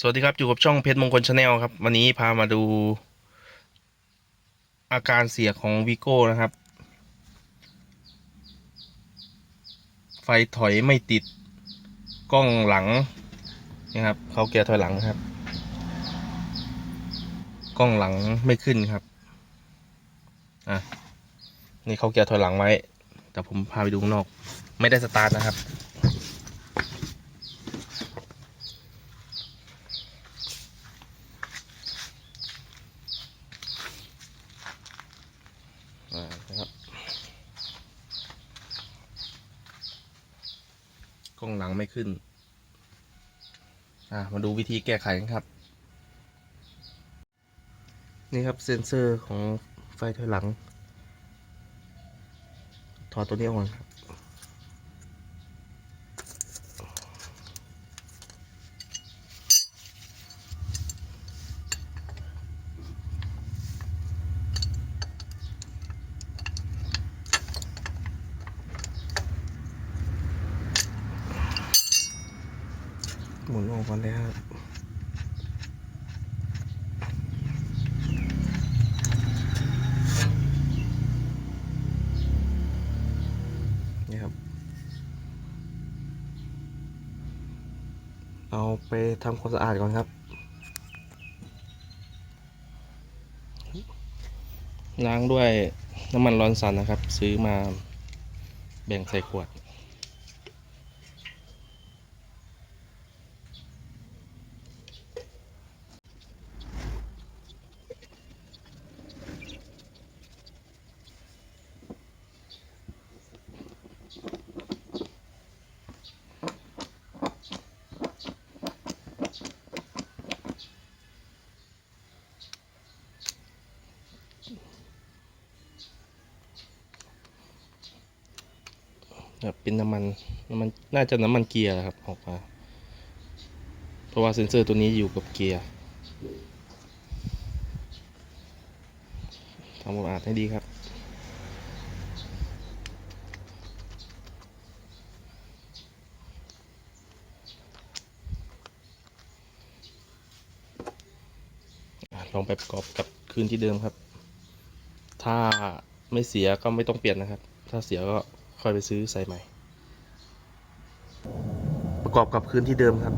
สวัสดีครับ อยู่กับช่องเพชรมงคลชาแนลครับ วันนี้พามาดู อาการเสียของวีโก้นะครับ ไฟถอยไม่ติดกล้องหลังนะครับเขาเกียร์ถอยหลังครับ กล้องหลังไม่ขึ้นครับอะนี่เขาเกียร์ถอยหลังไว้ แต่ผมพาไปดูข้างนอก ไม่ได้สตาร์ทนะครับ อ่านะครับกล้องหลังไม่ขึ้น อ่ามาดูวิธีแก้ไขกันครับ นี่ครับเซ็นเซอร์ของไฟถอยหลัง ถอดตัวนี้ออกก่อนครับ หมุนออกก่อนเลยครับนี่ครับ เอาไปทำความสะอาดก่อนครับ ล้างด้วยน้ำมันร้อนสันนะครับ ซื้อมาแบ่งใส่ขวด ครับเป็นน้ำมันน้ำมันน่าจะน้ำมันเกียร์ครับออกมา เพราะว่าเซ็นเซอร์ตัวนี้อยู่กับเกียร์ทำความสะอาดให้ดีครับลองไปประกอบกับคืนที่เดิมครับ ถ้าไม่เสียก็ไม่ต้องเปลี่ยนนะครับ ถ้าเสียก็ ค่อยไปซื้อใส่ใหม่ ประกอบกับพื้นที่เดิมครับ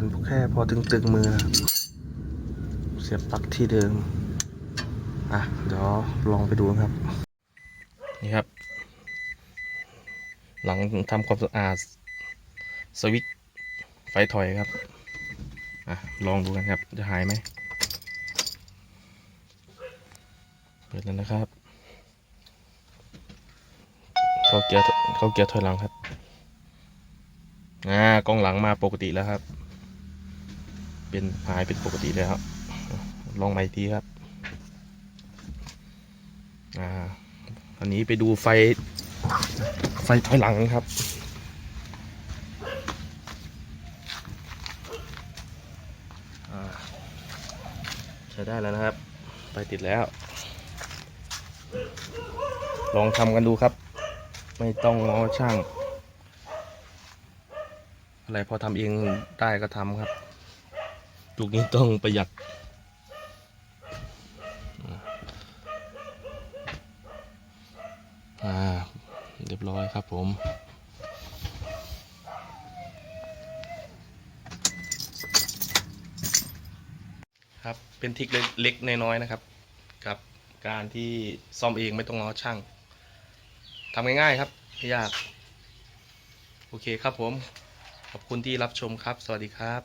คันแค่พอตึงๆมือนะครับเสียบปลั๊กที่เดิม อะ เดี๋ยวลองไปดูครับ นี่ครับ หลังทำความสะอาดสวิตไฟถอยครับ อะ ลองดูกันครับ จะหายไหมเปิดแล้วนะครับ เข้าเกียร์เข้าเกียร์ถอยหลังครับ อ่ากล้องหลังมาปกติแล้วครับ เป็นหายเป็นปกติแล้วลองใหม่ทีครับอ่าอันนี้ไปดูไฟ ไฟถอยหลังครับอ่าใช้ได้แล้วนะครับไฟติดแล้ว ลองทำกันดูครับ ไม่ต้องง้อช่าง อะไรพอทำเองได้ก็ทำครับ ทุกนี้ต้องประหยัด อ่า เรียบร้อยครับผมครับเป็นทิกเล็กๆน้อยๆนะครับ กับการที่ซ่อมเองไม่ต้องง้อช่างทำง่ายๆครับไม่ยาก โอเคครับผม ขอบคุณที่รับชมครับ สวัสดีครับ